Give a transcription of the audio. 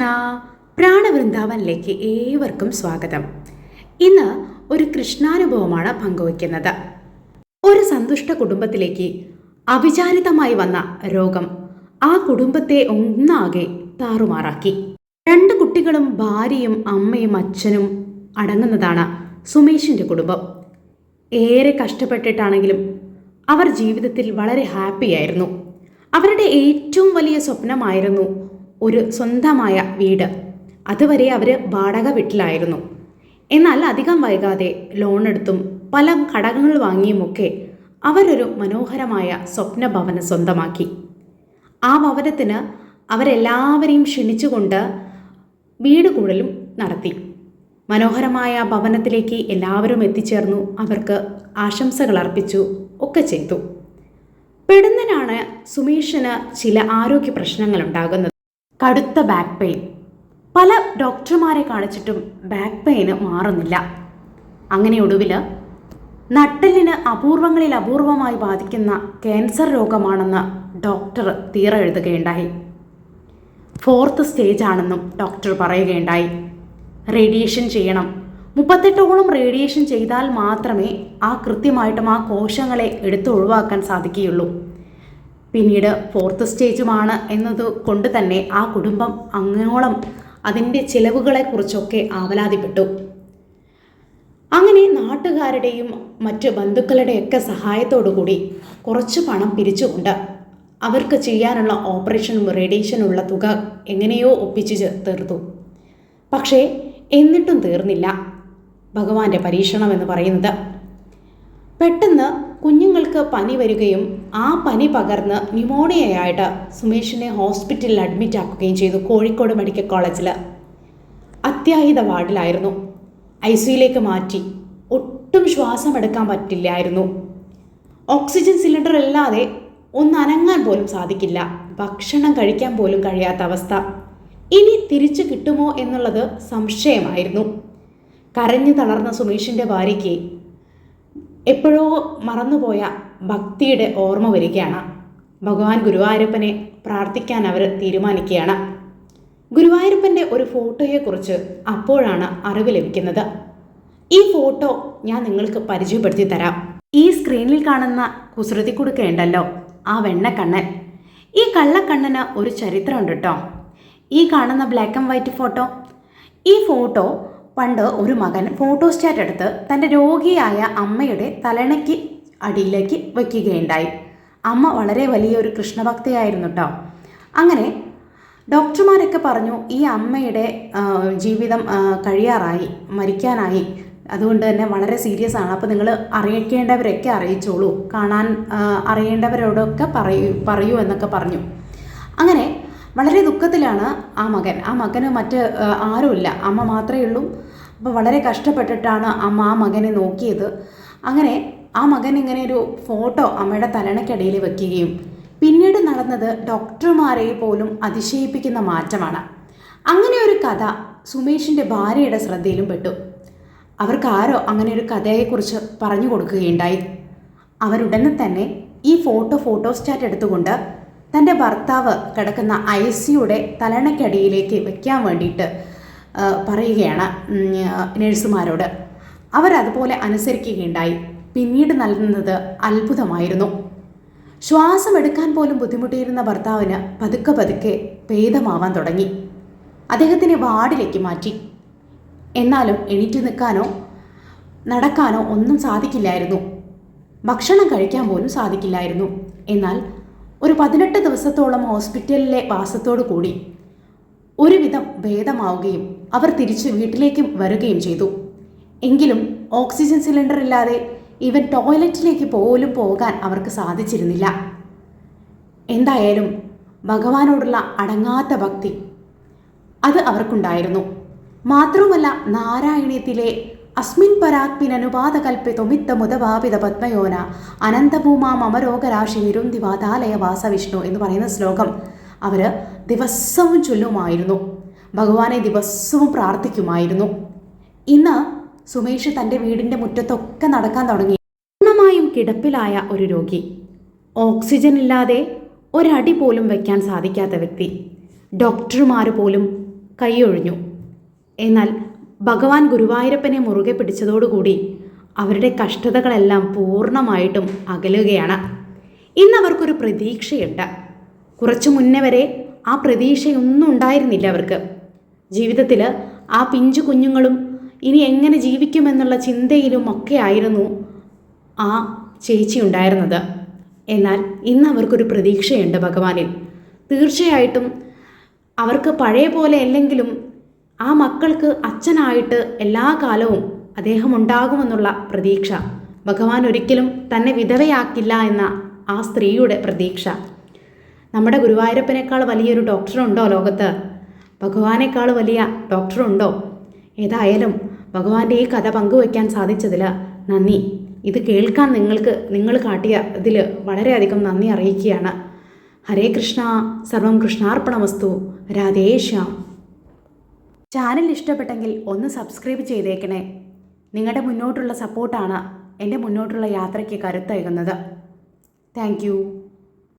കൃഷ്ണ പ്രാണവൃന്ദാവനിലേക്ക് ഏവർക്കും സ്വാഗതം. ഇന്ന് ഒരു കൃഷ്ണാനുഭവമാണ് പങ്കുവയ്ക്കുന്നത്. ഒരു സന്തുഷ്ട കുടുംബത്തിലേക്ക് അവിചാരിതമായി വന്ന രോഗം ആ കുടുംബത്തെ ഒന്നാകെ താറുമാറാക്കി. രണ്ട് കുട്ടികളും ഭാര്യയും അമ്മയും അച്ഛനും അടങ്ങുന്നതാണ് സുമേഷിന്റെ കുടുംബം. ഏറെ കഷ്ടപ്പെട്ടിട്ടാണെങ്കിലും അവർ ജീവിതത്തിൽ വളരെ ഹാപ്പിയായിരുന്നു. അവരുടെ ഏറ്റവും വലിയ സ്വപ്നമായിരുന്നു ഒരു സ്വന്തമായ വീട്. അതുവരെ അവർ വാടക വീട്ടിലായിരുന്നു. എന്നാൽ അധികം വൈകാതെ ലോൺ എടുത്തും പല ഘടകങ്ങൾ വാങ്ങിയുമൊക്കെ അവരൊരു മനോഹരമായ സ്വപ്ന ഭവനം സ്വന്തമാക്കി. ആ ഭവനത്തിന് അവരെല്ലാവരെയും ക്ഷണിച്ചുകൊണ്ട് വീട് കൂടലും നടത്തി. മനോഹരമായ ഭവനത്തിലേക്ക് എല്ലാവരും എത്തിച്ചേർന്നു. അവർക്ക് ആശംസകൾ അർപ്പിച്ചു. ഒക്കെ ചെയ്തു. പെടുന്നതിനാണ് സുമേഷിന് ചില ആരോഗ്യ പ്രശ്നങ്ങൾ ഉണ്ടാകുന്നത്. കടുത്ത ബാക്ക് പെയിൻ പല ഡോക്ടർമാരെ കാണിച്ചിട്ടും ബാക്ക് പെയിന് മാറുന്നില്ല. അങ്ങനെ ഒടുവിൽ നട്ടലിന് അപൂർവങ്ങളിൽ അപൂർവമായി ബാധിക്കുന്ന ക്യാൻസർ രോഗമാണെന്ന് ഡോക്ടർ തീറ എഴുതുകയുണ്ടായി. ഫോർത്ത് സ്റ്റേജ് ആണെന്നും ഡോക്ടർ പറയുകയുണ്ടായി. റേഡിയേഷൻ ചെയ്യണം. മുപ്പത്തെട്ടോളം റേഡിയേഷൻ ചെയ്താൽ മാത്രമേ ആ കൃത്യമായിട്ടും ആ കോശങ്ങളെ എടുത്ത് ഒഴിവാക്കാൻ സാധിക്കുകയുള്ളൂ. പിന്നീട് ഫോർത്ത് സ്റ്റേജുമാണ് എന്നത് കൊണ്ട് തന്നെ ആ കുടുംബം അങ്ങോളം അതിന്റെ ചിലവുകളെക്കുറിച്ചൊക്കെ ആവലാതിപ്പെട്ടു. അങ്ങനെ നാട്ടുകാരുടെയും മറ്റ് ബന്ധുക്കളുടെയൊക്കെ കൂടി കുറച്ച് പണം പിരിച്ചുകൊണ്ട് അവർക്ക് ചെയ്യാനുള്ള ഓപ്പറേഷനും റേഡിയേഷനുള്ള തുക എങ്ങനെയോ ഒപ്പിച്ച് തീർത്തു. പക്ഷേ എന്നിട്ടും തീർന്നില്ല. ഭഗവാന്റെ പരീക്ഷണം എന്ന് പറയുന്നത് പെട്ടെന്ന് കുഞ്ഞുങ്ങൾക്ക് പനി വരികയും ആ പനി പകർന്ന് ന്യൂമോണിയയായിട്ട് സുമേഷിനെ ഹോസ്പിറ്റലിൽ അഡ്മിറ്റ് ആക്കുകയും ചെയ്തു കോഴിക്കോട് മെഡിക്കൽ കോളേജിൽ. അത്യാഹിത വാർഡിലായിരുന്നു. ഐ സിയിലേക്ക് മാറ്റി. ഒട്ടും ശ്വാസം എടുക്കാൻ പറ്റില്ലായിരുന്നു. ഓക്സിജൻ സിലിണ്ടർ ഇല്ലാതെ ഒന്ന് അനങ്ങാൻ പോലും സാധിക്കില്ല. ഭക്ഷണം കഴിക്കാൻ പോലും കഴിയാത്ത അവസ്ഥ. ഇനി തിരിച്ചു കിട്ടുമോ എന്നുള്ളത് സംശയമായിരുന്നു. കരഞ്ഞു തളർന്ന സുമേഷിന്റെ ഭാര്യയ്ക്ക് എപ്പോഴോ മറന്നുപോയ ഭക്തിയുടെ ഓർമ്മ വരികയാണ്. ഭഗവാൻ ഗുരുവായൂരപ്പനെ പ്രാർത്ഥിക്കാൻ അവർ തീരുമാനിക്കുകയാണ്. ഗുരുവായൂരപ്പന്റെ ഒരു ഫോട്ടോയെക്കുറിച്ച് അപ്പോഴാണ് അറിവ് ലഭിക്കുന്നത്. ഈ ഫോട്ടോ ഞാൻ നിങ്ങൾക്ക് പരിചയപ്പെടുത്തി തരാം. ഈ സ്ക്രീനിൽ കാണുന്ന കുസൃതി കുടുക്കയുണ്ടല്ലോ ആ വെണ്ണക്കണ്ണൻ. ഈ കള്ളക്കണ്ണന് ഒരു ചരിത്രമുണ്ട് കേട്ടോ. ഈ കാണുന്ന ബ്ലാക്ക് ആൻഡ് വൈറ്റ് ഫോട്ടോ ഈ ഫോട്ടോ പണ്ട് ഒരു മകൻ ഫോട്ടോസ്റ്റാറ്റ് എടുത്ത് തന്റെ രോഗിയായ അമ്മയുടെ തലണയ്ക്ക് അടിയിലേക്ക് വയ്ക്കുകയുണ്ടായി. അമ്മ വളരെ വലിയൊരു കൃഷ്ണഭക്തയായിരുന്നു കേട്ടോ അങ്ങനെ ഡോക്ടർമാരൊക്കെ പറഞ്ഞു ഈ അമ്മയുടെ ജീവിതം കഴിയാറായി മരിക്കാനായി. അതുകൊണ്ട് തന്നെ വളരെ സീരിയസ് ആണ്. അപ്പോൾ നിങ്ങൾ അറിയിക്കേണ്ടവരൊക്കെ അറിയിച്ചോളൂ. കാണാൻ അറിയേണ്ടവരോടൊക്കെ പറയൂ പറയൂ എന്നൊക്കെ പറഞ്ഞു. അങ്ങനെ വളരെ ദുഃഖത്തിലാണ് ആ മകൻ. ആ മകന് മറ്റ് ആരുമില്ല. അമ്മ മാത്രമേ ഉള്ളൂ. അപ്പോൾ വളരെ കഷ്ടപ്പെട്ടിട്ടാണ് അമ്മ ആ മകനെ നോക്കിയത്. അങ്ങനെ ആ മകൻ ഇങ്ങനെ ഒരു ഫോട്ടോ അമ്മയുടെ തലണക്കിടയിൽ വെക്കുകയും പിന്നീട് നടന്നത് ഡോക്ടർമാരെ പോലും അതിശയിപ്പിക്കുന്ന മാറ്റമാണ്. അങ്ങനെ ഒരു കഥ സുമേഷിന്റെ ഭാര്യയുടെ ശ്രദ്ധയിലും പെട്ടു. അവർക്ക് ആരോ അങ്ങനെ ഒരു കഥയെക്കുറിച്ച് പറഞ്ഞു കൊടുക്കുകയുണ്ടായി. അവരുടനെ തന്നെ ഈ ഫോട്ടോ ഫോട്ടോസ്റ്റാറ്റ് എടുത്തുകൊണ്ട് തന്റെ ഭർത്താവ് കിടക്കുന്ന ഐ സിയുടെ തലണയ്ക്കടിയിലേക്ക് വയ്ക്കാൻ വേണ്ടിയിട്ട് പറയുകയാണ് നഴ്സുമാരോട്. അവരതുപോലെ അനുസരിക്കുകയുണ്ടായി. പിന്നീട് നൽകുന്നത് അത്ഭുതമായിരുന്നു. ശ്വാസം എടുക്കാൻ പോലും ബുദ്ധിമുട്ടിയിരുന്ന ഭർത്താവിന് പതുക്കെ പതുക്കെ ഭേദമാവാൻ തുടങ്ങി. അദ്ദേഹത്തിനെ വാർഡിലേക്ക് മാറ്റി. എന്നാലും എണീറ്റ് നിൽക്കാനോ നടക്കാനോ ഒന്നും സാധിക്കില്ലായിരുന്നു. ഭക്ഷണം കഴിക്കാൻ പോലും സാധിക്കില്ലായിരുന്നു. എന്നാൽ ഒരു പതിനെട്ട് ദിവസത്തോളം ഹോസ്പിറ്റലിലെ വാസത്തോടു കൂടി ഒരുവിധം ഭേദമാവുകയും അവർ തിരിച്ചു വീട്ടിലേക്കും വരികയും ചെയ്തു. എങ്കിലും ഓക്സിജൻ സിലിണ്ടർ ഇല്ലാതെ ഇവൻ ടോയ്ലറ്റിലേക്ക് പോലും പോകാൻ അവർക്ക് സാധിച്ചിരുന്നില്ല. എന്തായാലും ഭഗവാനോടുള്ള അടങ്ങാത്ത ഭക്തി അത് അവർക്കുണ്ടായിരുന്നു. മാത്രവുമല്ല നാരായണീയത്തിലെ അസ്മിൻ പരാത്മിനനുപാത കൽപ്പിതൊമിത്ത മുതവാപിത പത്മയോന അനന്തഭൂമാം അമരോഗരാശി നിരുന്തി വാതാലയ വാസവിഷ്ണു എന്ന് പറയുന്ന ശ്ലോകം അവർ ദിവസവും ചൊല്ലുമായിരുന്നു. ഭഗവാനെ ദിവസവും പ്രാർത്ഥിക്കുമായിരുന്നു. ഇന്ന് സുമേഷ് തന്റെ വീടിന്റെ മുറ്റത്തൊക്കെ നടക്കാൻ തുടങ്ങി. പൂർണമായും കിടപ്പിലായ ഒരു രോഗി. ഓക്സിജൻ ഇല്ലാതെ ഒരടി പോലും വയ്ക്കാൻ സാധിക്കാത്ത വ്യക്തി. ഡോക്ടർമാർ പോലും കൈയൊഴിഞ്ഞു. എന്നാൽ ഭഗവാൻ ഗുരുവായൂരപ്പനെ മുറുകെ പിടിച്ചതോടുകൂടി അവരുടെ കഷ്ടതകളെല്ലാം പൂർണമായിട്ടും അകലുകയാണ്. ഇന്ന് അവർക്കൊരു പ്രതീക്ഷയുണ്ട്. കുറച്ചു മുന്നേ വരെ ആ പ്രതീക്ഷയൊന്നും ഉണ്ടായിരുന്നില്ല അവർക്ക്. ജീവിതത്തിൽ ആ പിഞ്ചു കുഞ്ഞുങ്ങളും ഇനി എങ്ങനെ ജീവിക്കുമെന്നുള്ള ചിന്തയിലും ഒക്കെ ആയിരുന്നു ആ ചേച്ചി ഉണ്ടായിരുന്നത്. എന്നാൽ ഇന്ന് അവർക്കൊരു പ്രതീക്ഷയുണ്ട് ഭഗവാനിൽ. തീർച്ചയായിട്ടും അവർക്ക് പഴയ പോലെ അല്ലെങ്കിലും ആ മക്കൾക്ക് അച്ഛനായിട്ട് എല്ലാ കാലവും അദ്ദേഹം ഉണ്ടാകുമെന്നുള്ള പ്രതീക്ഷ ഭഗവാൻ ഒരിക്കലും തന്നെ വിധവയാക്കില്ല എന്ന ആ സ്ത്രീയുടെ പ്രതീക്ഷ. നമ്മുടെ ഗുരുവായൂരപ്പനേക്കാൾ വലിയൊരു ഡോക്ടറുണ്ടോ ലോകത്ത്? ഭഗവാനേക്കാൾ വലിയ ഡോക്ടറുണ്ടോ? ഏതായാലും ഭഗവാന്റെ ഈ കഥ പങ്കുവയ്ക്കാൻ സാധിച്ചതിൽ നന്ദി. ഇത് കേൾക്കാൻ നിങ്ങൾക്ക് നിങ്ങൾ കാട്ടിയ ഇതിൽ വളരെയധികം നന്ദി അറിയിക്കുകയാണ്. ഹരേ കൃഷ്ണ സർവം കൃഷ്ണാർപ്പണമസ്തു രാധേശ്യാം ചാനൽ ഇഷ്ടപ്പെട്ടെങ്കിൽ ഒന്ന് സബ്സ്ക്രൈബ് ചെയ്തേക്കണേ. നിങ്ങളുടെ മുന്നോട്ടുള്ള സപ്പോർട്ടാണ് എന്റെ മുന്നോട്ടുള്ള യാത്രയ്ക്ക് കരുത്തേകുന്നത് താങ്ക്